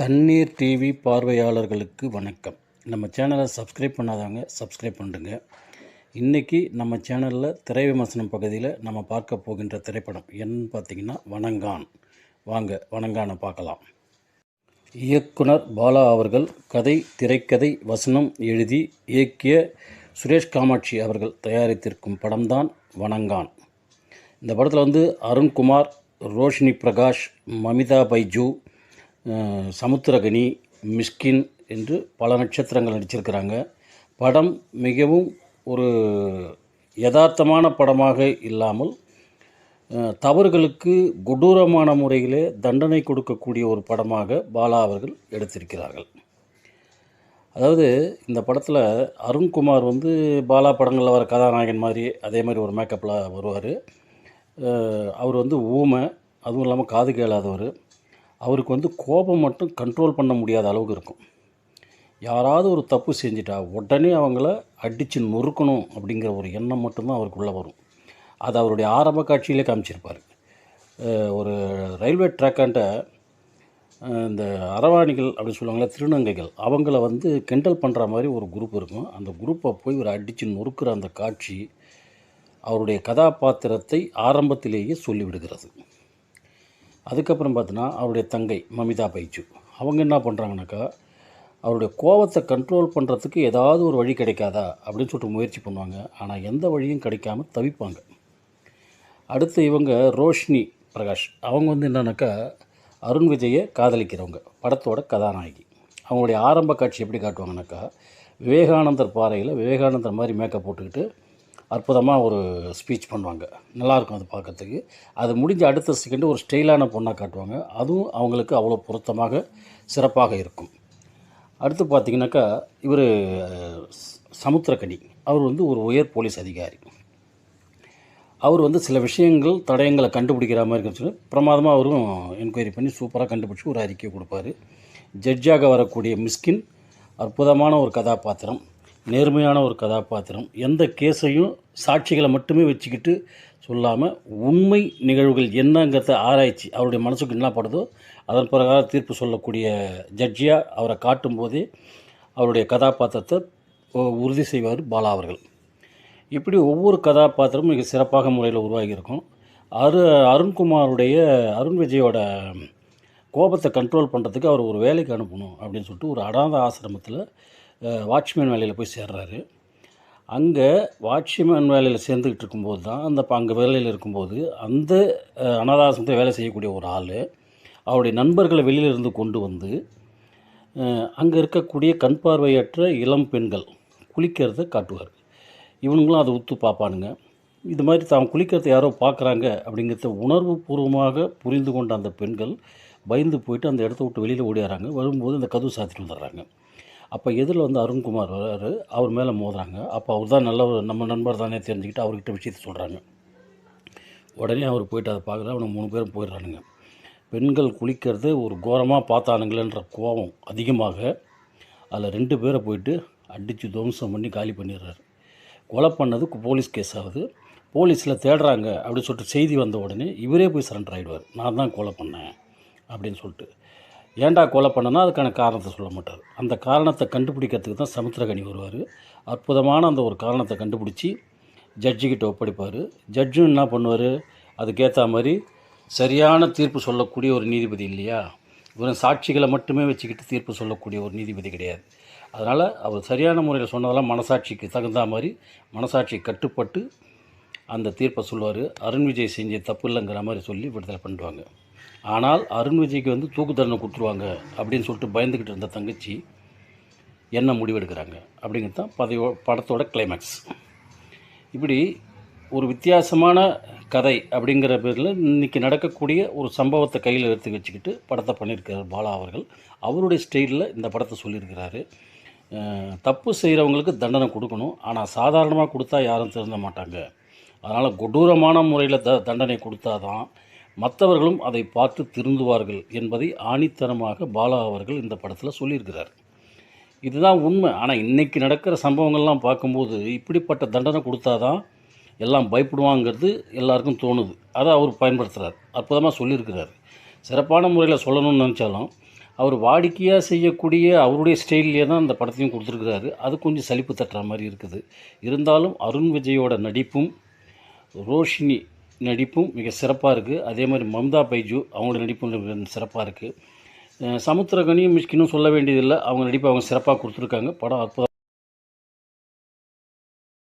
தண்ணீர் டிவி பார்வையாளர்களுக்கு வணக்கம். நம்ம சேனலை சப்ஸ்கிரைப் பண்ணாதவங்க சப்ஸ்கிரைப் பண்ணுங்க. இன்றைக்கி நம்ம சேனலில் திரை விமர்சனம் பகுதியில் நம்ம பார்க்க போகின்ற திரைப்படம் என்னன்னு பார்த்தீங்கன்னா வணங்கான். வாங்க வணங்கானை பார்க்கலாம். இயக்குனர் பாலா அவர்கள் கதை திரைக்கதை வசனம் எழுதி இயக்கிய சுரேஷ் காமாட்சி அவர்கள் தயாரித்திருக்கும் படம்தான் வணங்கான். இந்த படத்தில் வந்து அருண்குமார் ரோஷினி பிரகாஷ் மமிதா பைஜூ சமுத்திரகனி மிஸ்கின் என்று பல நட்சத்திரங்கள் நடிச்சிருக்கிறாங்க. படம் மிகவும் ஒரு யதார்த்தமான படமாக இல்லாமல் தவறுகளுக்கு கொடூரமான முறையிலே தண்டனை கொடுக்கக்கூடிய ஒரு படமாக பாலா அவர்கள் எடுத்திருக்கிறார்கள். அதாவது இந்த படத்தில் அருண்குமார் வந்து பாலா படங்களில் வர கதாநாயகன் மாதிரி அதே மாதிரி ஒரு மேக்கப்பில் வருவார். அவர் வந்து ஊமை அதுவும் இல்லாமல் காது கேளாதவர். அவருக்கு வந்து கோபம் மட்டும் கண்ட்ரோல் பண்ண முடியாத அளவுக்கு இருக்கும். யாராவது ஒரு தப்பு செஞ்சிட்டா உடனே அவங்கள அடித்து நொறுக்கணும் அப்படிங்கிற ஒரு எண்ணம் மட்டும்தான் அவருக்குள்ளே வரும். அது அவருடைய ஆரம்ப காட்சியிலே காமிச்சிருப்பார். ஒரு ரயில்வே ட்ராக்காண்ட இந்த அரவாணிகள் அப்படின்னு சொல்லுவாங்களே திருநங்கைகள் அவங்கள வந்து கிண்டல் பண்ணுற மாதிரி ஒரு குரூப் இருக்கும். அந்த குரூப்பை போய் ஒரு அடித்து நொறுக்கிற அந்த காட்சி அவருடைய கதாபாத்திரத்தை ஆரம்பத்திலேயே சொல்லிவிடுகிறது. அதுக்கப்புறம் பார்த்தீங்கன்னா அவருடைய தங்கை மமிதா பைச்சு. அவங்க என்ன பண்ணுறாங்கனாக்கா அவருடைய கோபத்தை கண்ட்ரோல் பண்ணுறதுக்கு ஏதாவது ஒரு வழி கிடைக்காதா அப்படின்னு சொல்லிட்டு முயற்சி பண்ணுவாங்க. ஆனால் எந்த வழியும் கிடைக்காம தவிப்பாங்க. அடுத்து இவங்க ரோஷினி பிரகாஷ். அவங்க வந்து என்னன்னாக்கா அருண் விஜயை காதலிக்கிறவங்க. படத்தோட கதாநாயகி. அவங்களுடைய ஆரம்ப காட்சி எப்படி காட்டுவாங்கனாக்கா விவேகானந்தர் பாறையில் விவேகானந்தர் மாதிரி மேக்கப் போட்டுக்கிட்டு அற்புதமாக ஒரு ஸ்பீச் பண்ணுவாங்க. நல்லாயிருக்கும் அது பார்க்கறதுக்கு. அது முடிஞ்ச அடுத்த செகண்டு ஒரு ஸ்டைலான பொண்ணாக காட்டுவாங்க. அதுவும் அவங்களுக்கு அவ்வளோ பொருத்தமாக சிறப்பாக இருக்கும். அடுத்து பார்த்தீங்கன்னாக்கா இவர் சமுத்திரக்கனி. அவர் வந்து ஒரு உயர் போலீஸ் அதிகாரி. அவர் வந்து சில விஷயங்கள் தடயங்களை கண்டுபிடிக்கிற மாதிரி இருக்குன்னு சொல்லி பிரமாதமாக அவரும் என்கொயரி பண்ணி சூப்பராக கண்டுபிடிச்சி ஒரு அறிக்கை கொடுப்பாரு. ஜட்ஜாக வரக்கூடிய மிஸ்கின் அற்புதமான ஒரு கதாபாத்திரம். நேர்மையான ஒரு கதாபாத்திரம். எந்த கேஸையும் சாட்சிகளை மட்டுமே வச்சுக்கிட்டு சொல்லாமல் உண்மை நிகழ்வுகள் என்னங்கிறத ஆராய்ச்சி அவருடைய மனசுக்கு என்ன படுதோ அதன் பிரகாரம் தீர்ப்பு சொல்லக்கூடிய ஜட்ஜியாக அவரை காட்டும்போதே அவருடைய கதாபாத்திரத்தை உறுதி செய்வார் பாலா அவர்கள். இப்படி ஒவ்வொரு கதாபாத்திரமும் மிக சிறப்பாக முறையில் உருவாகியிருக்கும். அரு அருண்குமாருடைய அருண் விஜயோட கோபத்தை கண்ட்ரோல் பண்ணுறதுக்கு அவர் ஒரு வேலைக்கு அனுப்பணும் அப்படின்னு சொல்லிட்டு ஒரு அடாத ஆசிரமத்தில் வாட்ச்மேன் வேலையில் போய் சேர்றாரு. அங்கே வாட்ச்மேன் வேலையில் சேர்ந்துக்கிட்டு இருக்கும்போது தான் அந்த அங்கே வேலையில் இருக்கும்போது அந்த அஹ், வேலை செய்யக்கூடிய ஒரு ஆள் அவருடைய நண்பர்களை வெளியிலிருந்து கொண்டு வந்து அங்கே இருக்கக்கூடிய கண் பார்வையற்ற இளம் பெண்கள் குளிக்கிறத காட்டுவார். இவனுங்களும் அதை உத்து பார்ப்பானுங்க. இது மாதிரி தான் குளிக்கிறத யாரோ பார்க்குறாங்க அப்படிங்கிறத உணர்வு பூர்வமாக புரிந்து கொண்ட அந்த பெண்கள் பயந்து போயிட்டு அந்த இடத்த விட்டு வெளியில் ஓடிடுறாங்க வரும்போது அந்த கதவு சாத்திட்டு வந்துடுறாங்க. அப்போ எதிரில் வந்து அருண்குமார் வராரு. அவர் மேலே மோதுறாங்க. அப்போ அவர் தான் நல்ல ஒரு நம்ம நண்பர் தானே தெரிஞ்சுக்கிட்டு அவர்கிட்ட விஷயத்தை சொல்கிறாங்க உடனே அவர் போயிட்டு அதை பார்க்குற அவனுக்கு மூணு பேரும் போயிடுறானுங்க. பெண்கள் குளிக்கிறது ஒரு கோரமாக பார்த்தானுங்களேன்ற கோபம் அதிகமாக அதில் ரெண்டு பேரை போயிட்டு அடித்து துவம்சம் பண்ணி காலி பண்ணிடுறாரு. கொலை பண்ணது போலீஸ் கேஸ் ஆகுது. போலீஸில் தேடுறாங்க அப்படின்னு சொல்லிட்டு செய்தி வந்த உடனே இவரே போய் சரண்டர் ஆகிடுவார் நான் தான் கொலை பண்ணேன் அப்படின்னு சொல்லிட்டு. ஏன்டா கொலை பண்ணனா அதுக்கான காரணத்தை சொல்ல மாட்டார். அந்த காரணத்தை கண்டுபிடிக்கிறதுக்கு தான் சமுத்திரகனி வருவார். அற்புதமான அந்த ஒரு காரணத்தை கண்டுபிடிச்சி ஜட்ஜிக்கிட்ட ஒப்படைப்பார். ஜட்ஜும் என்ன பண்ணுவார்? அதுக்கேற்ற மாதிரி சரியான தீர்ப்பு சொல்லக்கூடிய ஒரு நீதிபதி இல்லையா? வெறும் சாட்சிகளை மட்டுமே வச்சுக்கிட்டு தீர்ப்பு சொல்லக்கூடிய ஒரு நீதிபதி கிடையாது. அதனால் அவர் சரியான முறையில் சொன்னதெல்லாம் மனசாட்சிக்கு தகுந்த மாதிரி மனசாட்சி கட்டுப்பட்டு அந்த தீர்ப்பை சொல்லுவார். அருண் விஜய் செஞ்ச தப்பு இல்லைங்கிற மாதிரி சொல்லி விடுதலை பண்ணுவாங்க ஆனால் அருண் விஜய்க்கு வந்து தூக்கு தண்டனை கொடுத்துருவாங்க அப்படின்னு சொல்லிட்டு பயந்துக்கிட்டு இருந்த தங்கச்சி என்ன முடிவெடுக்கிறாங்க அப்படிங்கிறது தான் பதையோ படத்தோட கிளைமேக்ஸ் இப்படி ஒரு வித்தியாசமான கதை அப்படிங்கிற பேரில் இன்றைக்கி நடக்கக்கூடிய ஒரு சம்பவத்தை கையில் எடுத்து வச்சுக்கிட்டு படத்தை பண்ணியிருக்கிறார் பாலா அவர்கள். அவருடைய ஸ்டைலில் இந்த படத்தை சொல்லியிருக்கிறாரு. தப்பு செய்கிறவங்களுக்கு தண்டனை கொடுக்கணும். ஆனால் சாதாரணமாக கொடுத்தா யாரும் திருந்த மாட்டாங்க. அதனால் கொடூரமான முறையில் த தண்டனை கொடுத்தாதான் மற்றவர்களும் அதை பார்த்து திருந்துவார்கள் என்பதை ஆணித்தனமாக பாலா அவர்கள் இந்த படத்தில் சொல்லியிருக்கிறார். இதுதான் உண்மை. ஆனால் இன்றைக்கி நடக்கிற சம்பவங்கள்லாம் பார்க்கும்போது இப்படிப்பட்ட தண்டனை கொடுத்தாதான் எல்லாம் பயப்படுவாங்கிறது எல்லாருக்கும் தோணுது. அதை அவர் பயன்படுத்துகிறார் அற்புதமாக சொல்லியிருக்கிறார். சிறப்பான முறையில் சொல்லணும்னு நினச்சாலும் அவர் வாடிக்கையாக செய்யக்கூடிய அவருடைய ஸ்டைல்லே தான் அந்த படத்தையும் கொடுத்துருக்குறாரு. அது கொஞ்சம் சலிப்பு தட்டுற மாதிரி இருக்குது. இருந்தாலும் அருண் விஜயோட நடிப்பும் ரோஷினி நடிப்பும் மிக சிறப்பாக இருக்குது அதே மாதிரி மம்தா பைஜு அவங்களோட நடிப்பும் சிறப்பாக இருக்குது சமுத்திரகனியும் மிஷ்கினும் சொல்ல வேண்டியதில்லை. அவங்க நடிப்பை அவங்க சிறப்பாக கொடுத்துருக்காங்க. படம் அற்புதம்